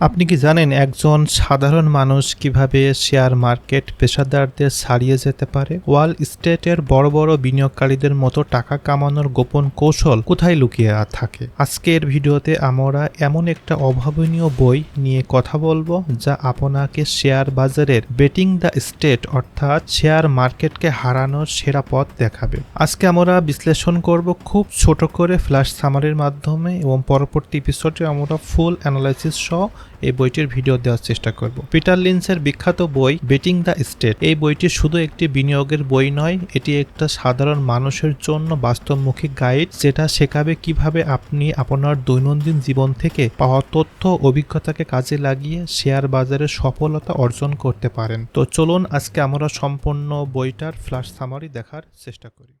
আপনি কি জানেন একজন সাধারণ মানুষ কীভাবে শেয়ার মার্কেট পেশাদারদের ছাড়িয়ে যেতে পারে? ওয়াল স্টেটের বড় বড় বিনিয়োগকারীদের মতো টাকা কামানোর গোপন কৌশল কোথায় লুকিয়ে থাকে? আজকের ভিডিওতে আমরা এমন একটা অভাবনীয় বই নিয়ে কথা বলব যা আপনাকে শেয়ার বাজারের বেটিং দ্য স্টেট অর্থাৎ শেয়ার মার্কেটকে হারানোর সেরা পথ দেখাবে। আজকে আমরা বিশ্লেষণ করব খুব ছোট করে ফ্ল্যাশ সামারির মাধ্যমে এবং পরবর্তী এপিসোডে আমরা ফুল অ্যানালাইসিস সহ এই বইটির ভিডিও দেওয়ার চেষ্টা করব। পিটার লিন্সের বিখ্যাত বই বেটিং দ্য স্টেট। এই বইটি শুধু একটি বিনিয়োগের বই নয়, এটি একটা সাধারণ মানুষের জন্য বাস্তবমুখী গাইড যেটা শেখাবে কীভাবে আপনি আপনার দৈনন্দিন জীবন থেকে পাওয়া তথ্য অভিজ্ঞতাকে কাজে লাগিয়ে শেয়ার বাজারে সফলতা অর্জন করতে পারেন। তো চলুন আজকে আমরা সম্পূর্ণ বইটার ফ্ল্যাশ সামারি দেখার চেষ্টা করি।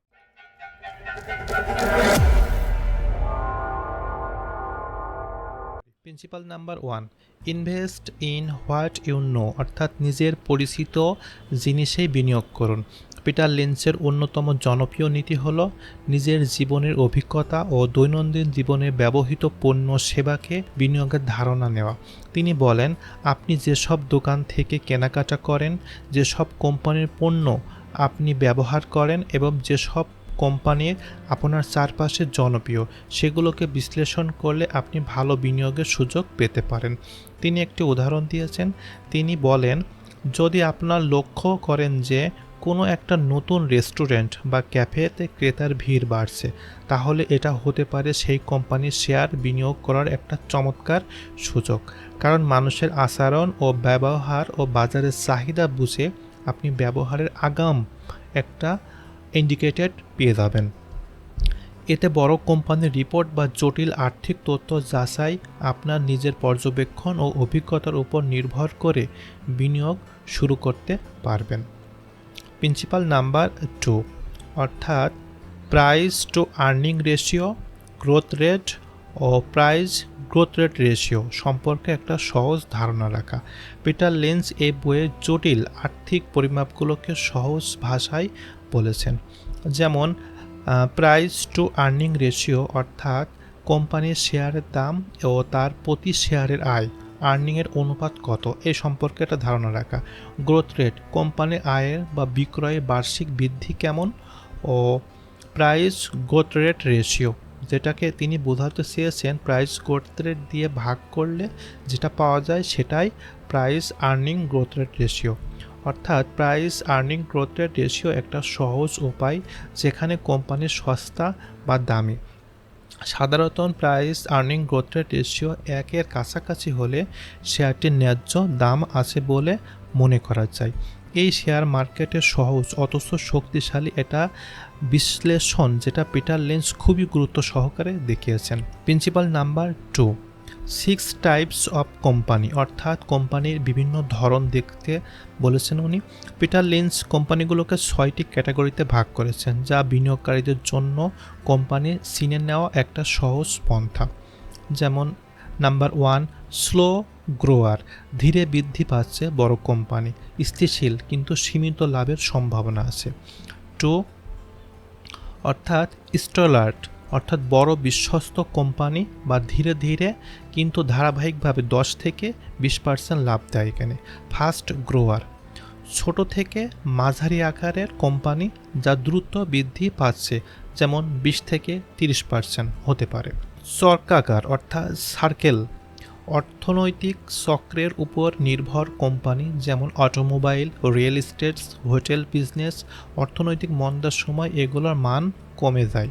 Principle number one invest in what you know অর্থাৎ নিজের পরিচিত জিনিসেই বিনিয়োগ করুন। পিটার লিন্সের অন্যতম জনপ্রিয় নীতি হল নিজের জীবনের অভিজ্ঞতা ও দৈনন্দিন জীবনে ব্যবহৃত পণ্য সেবাকে বিনিয়োগের ধারণা নেওয়া। তিনি বলেন, আপনি যেসব দোকান থেকে কেনাকাটা করেন, যেসব কোম্পানির পণ্য আপনি ব্যবহার করেন এবং যেসব কোম্পানির আপনার চারপাশে জনপ্রিয়। সেগুলোকে বিশ্লেষণ করলে আপনি ভালো বিনিয়োগের সুযোগ পেতে পারেন। তিনি একটি উদাহরণ দিয়েছেন। তিনি বলেন, যদি আপনার লক্ষ্য করেন যে কোনো একটা নতুন রেস্টুরেন্ট বা ক্যাফেতে ক্রেতার ভিড় বাড়ছে, তাহলে এটা হতে পারে সেই কোম্পানির শেয়ার বিনিয়োগ করার একটা চমৎকার সুযোগ। কারণ মানুষের আচরণ ও ব্যবহার ও বাজারের চাহিদা বুঝে আপনি ব্যবহারের আগাম একটা ইন্ডিকেটেড পেয়ে যাবেন। এতে বড় কোম্পানির রিপোর্ট বা জটিল আর্থিক তথ্য যাচাই আপনার নিজের পর্যবেক্ষণ ও অভিজ্ঞতার উপর নির্ভর করে বিনিয়োগ শুরু করতে পারবেন। প্রিন্সিপাল নাম্বার টু অর্থাৎ price to earning ratio growth rate O price growth rate ratio সম্পর্কে একটা সহজ ধারণা রাখা। পিটার লেন্স এই বইয়ের জটিল আর্থিক পরিমাপগুলোকে সহজ ভাষায় বলেছেন। যেমন প্রাইস টু আর্নিং রেশিও অর্থাৎ কোম্পানির শেয়ারের দাম ও তার প্রতি শেয়ারের আয় আর্নিংয়ের অনুপাত কত, এ সম্পর্কে একটা ধারণা রাখা। গ্রোথ রেট কোম্পানির আয়ের বা বিক্রয়ের বার্ষিক বৃদ্ধি কেমন ও প্রাইস গ্রোথ রেট রেশিও যেটাকে তিনি বোঝাতে চেয়েছেন প্রাইস গ্রোথ রেট দিয়ে ভাগ করলে যেটা পাওয়া যায় সেটাই price earning growth rate ratio অর্থাৎ price earning growth rate ratio একটা সহজ উপায় যেখানে কোম্পানি সস্তা বা দামি। সাধারণত price earning growth rate ratio একের কাছাকাছি হলে শেয়ারটির ন্যায্য দাম আছে বলে মনে করা যায়। এই শেয়ার মার্কেটে সহজ, অথচ শক্তিশালী এটা বিশ্লেষণ যেটা পিটার লেন্স খুবই গুরুত্ব সহকারে দেখিয়েছেন। Principle number two six types of company অর্থাৎ কোম্পানির বিভিন্ন ধরন দেখতে বলেছেন উনি। পিটার লিন্স কোম্পানিগুলোকে ছয়টি ক্যাটাগরিতে ভাগ করেছেন, যা বিনিয়োগকারীদের জন্য কোম্পানি সিনে নেওয়া একটা সহজ পন্থা। যেমন নাম্বার ওয়ান স্লো গ্রোয়ার ধীরে বৃদ্ধি পাচ্ছে বড় কোম্পানি স্থিতিশীল কিন্তু সীমিত লাভের সম্ভাবনা আছে। টু অর্থাৎ স্টলার্ট অর্থাৎ বড় বিশ্বস্ত কোম্পানি বা ধীরে ধীরে কিন্তু ধারাবাহিকভাবে দশ থেকে বিশ পার্সেন্ট লাভ দেয় এখানে। Fast grower. ছোট থেকে মাঝারি আকারের কোম্পানি যা দ্রুত বৃদ্ধি পাচ্ছে, যেমন বিশ থেকে তিরিশ পার্সেন্ট হতে পারে। চরকাকার অর্থাৎ সার্কেল। অর্থনৈতিক চক্রের উপর নির্ভর কোম্পানি যেমন automobile, real estates, hotel business, অর্থনৈতিক মন্দার সময় এগুলোর মান কমে যায়।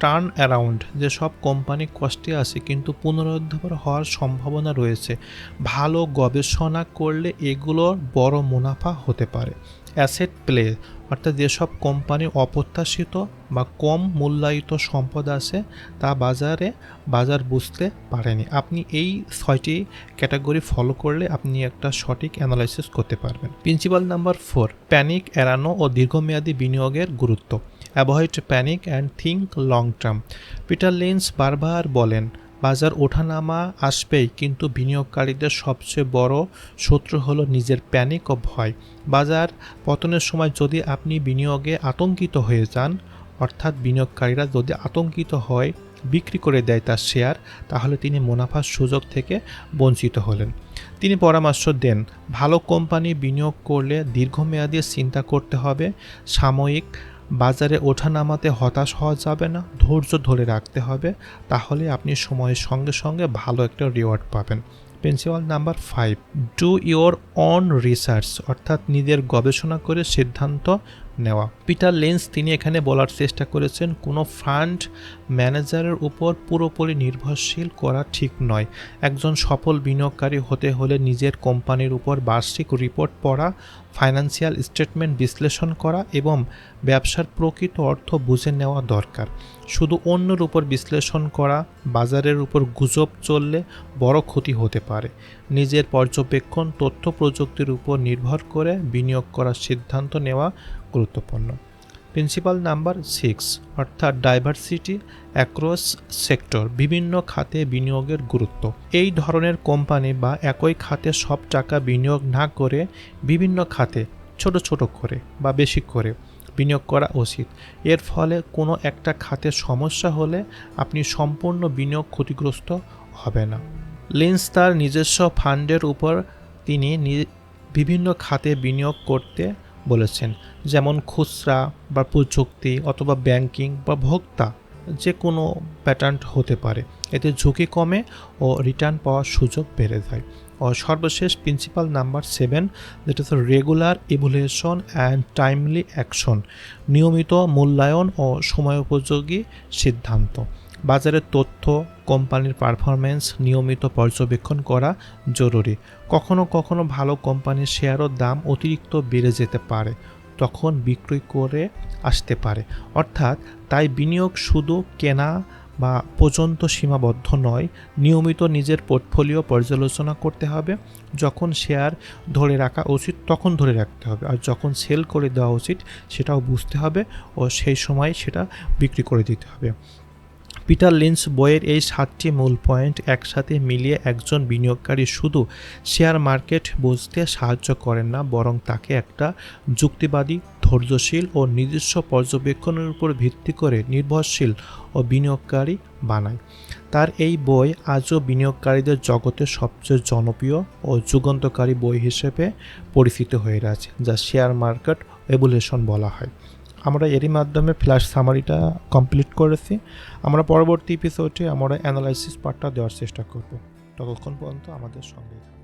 টার্ন অ্যারাউন্ড যেসব কোম্পানি কষ্টে আছে, কিন্তু পুনরুদ্ধার হওয়ার সম্ভাবনা রয়েছে। ভালো গবেষণা করলে এগুলোর বড় মুনাফা হতে পারে। অ্যাসেট প্লে অর্থাৎ যেসব কোম্পানি অপ্রত্যাশিত বা কম মূল্যায়িত সম্পদ আছে, তা বাজারে, বাজার বুঝতে পারেনি। আপনি এই ছয়টি ক্যাটাগরি ফলো করলে আপনি একটা সঠিক অ্যানালাইসিস করতে পারবেন। প্রিন্সিপাল নাম্বার ফোর প্যানিক এড়ানো ও দীর্ঘমেয়াদী বিনিয়োগের গুরুত্ব। Avoid panic and think long term. Peter Lynch বারবার বলেন, বাজার ওঠানামা আসবেই, কিন্তু বিনিয়োগকারীদের সবচেয়ে বড় শত্রু হলো নিজের প্যানিক ও ভয়। বাজার পতনের সময় যদি আপনি বিনিয়োগে আতঙ্কিত হয়ে যান, অর্থাৎ বিনিয়োগকারীরা যদি আতঙ্কিত হয়, বিক্রি করে দেয় তার শেয়ার, তাহলে তিনি মুনাফার সুযোগ থেকে বঞ্চিত হলেন। তিনি পরামর্শ দেন, ভালো কোম্পানি বিনিয়োগ করলে দীর্ঘমেয়াদী চিন্তা করতে হবে, সাময়িক বাজারে ওঠা নামাতে হতাশ হওয়া যাবে না, ধৈর্য ধরে রাখতে হবে, তাহলে আপনি সময়ের সঙ্গে সঙ্গে ভালো একটা রিওয়ার্ড পাবেন। Principle number five do your own research অর্থাৎ নিজের গবেষণা করে সিদ্ধান্ত নেওয়া। পিটার লেন্স তিনি এখানে বলার চেষ্টা করেছেন, কোনো ফান্ড ম্যানেজারের উপর পুরোপুরি নির্ভরশীল করা ঠিক নয়। একজন সফল বিনিয়োগকারী হতে হলে নিজের কোম্পানির উপর বার্ষিক রিপোর্ট পড়া, ফাইন্যান্সিয়াল স্টেটমেন্ট বিশ্লেষণ করা এবং ব্যবসার প্রকৃত অর্থ বুঝে নেওয়া দরকার। শুধু অন্যের উপর বিশ্লেষণ করা, বাজারের উপর গুজব চললে বড় ক্ষতি হতে পারে। নিজের পর্যবেক্ষণ, তথ্য প্রযুক্তির উপর নির্ভর করে বিনিয়োগ করার সিদ্ধান্ত নেওয়া গুরুত্বপূর্ণ। প্রিন্সিপাল নাম্বার সিক্স অর্থাৎ ডাইভার্সিটি অ্যাক্রস সেক্টর বিভিন্ন খাতে বিনিয়োগের গুরুত্ব। এই ধরনের কোম্পানি বা একই খাতে সব টাকা বিনিয়োগ না করে বিভিন্ন খাতে, ছোট ছোট করে বা বেশি করে বিনিয়োগ করা উচিত। এর ফলে কোনো একটা খাতে সমস্যা হলে আপনি সম্পূর্ণ বিনিয়োগ ক্ষতিগ্রস্ত হবে না। লিন্স তার নিজস্ব ফান্ডের উপর তিনি বিভিন্ন খাতে বিনিয়োগ করতে বলেছেন, যেমন খুচরা বা প্রযুক্তি অথবা ব্যাংকিং বা ভোক্তা যে কোনো প্যাটার্ন হতে পারে। এতে ঝুঁকি কমে ও রিটার্ন পাওয়ার সুযোগ বেড়ে যায়। ও সর্বশেষ প্রিন্সিপাল নাম্বার সেভেন যেটা হচ্ছে regular evaluation and timely action নিয়মিত মূল্যায়ন ও সময়োপযোগী সিদ্ধান্ত। বাজারের তথ্য, কোম্পানির পারফরমেন্স নিয়মিত পর্যবেক্ষণ করা জরুরি। কখনো কখনো ভালো কোম্পানির শেয়ারও দাম অতিরিক্ত বেড়ে যেতে পারে, তখন বিক্রয় করে আসতে পারে। অর্থাৎ তাই বিনিয়োগ শুধু কেনা বা পর্যন্ত সীমাবদ্ধ নয়, নিয়মিত নিজের পোর্টফোলিও পর্যালোচনা করতে হবে। যখন শেয়ার ধরে রাখা উচিত, তখন ধরে রাখতে হবে। আর যখন সেল করে দেওয়া উচিত, সেটাও বুঝতে হবে ও সেই সময় সেটা বিক্রি করে দিতে হবে। পিটার লিন্স বইয়ের এই সাতটি মূল পয়েন্ট একসাথে মিলিয়ে একজন বিনিয়োগকারী শুধু শেয়ার মার্কেট বুঝতে সাহায্য করেন না, বরং তাকে একটা যুক্তিবাদী, ধৈর্যশীল ও নিজস্ব পর্যবেক্ষণের উপর ভিত্তি করে নির্ভরশীল ও বিনিয়োগকারী বানায়। তার এই বই আজও বিনিয়োগকারীদের জগতে সবচেয়ে জনপ্রিয় ও যুগান্তকারী বই হিসেবে পরিচিত হয়ে আছে, যা শেয়ার মার্কেট এভুলেশন বলা হয়। আমরা এরই মাধ্যমে ফ্ল্যাশ সামারিটা কমপ্লিট করেছি। আমরা পরবর্তী এপিসোডে আমরা অ্যানালাইসিস পার্টটা দেওয়ার চেষ্টা করব। ততক্ষণ পর্যন্ত আমাদের সঙ্গে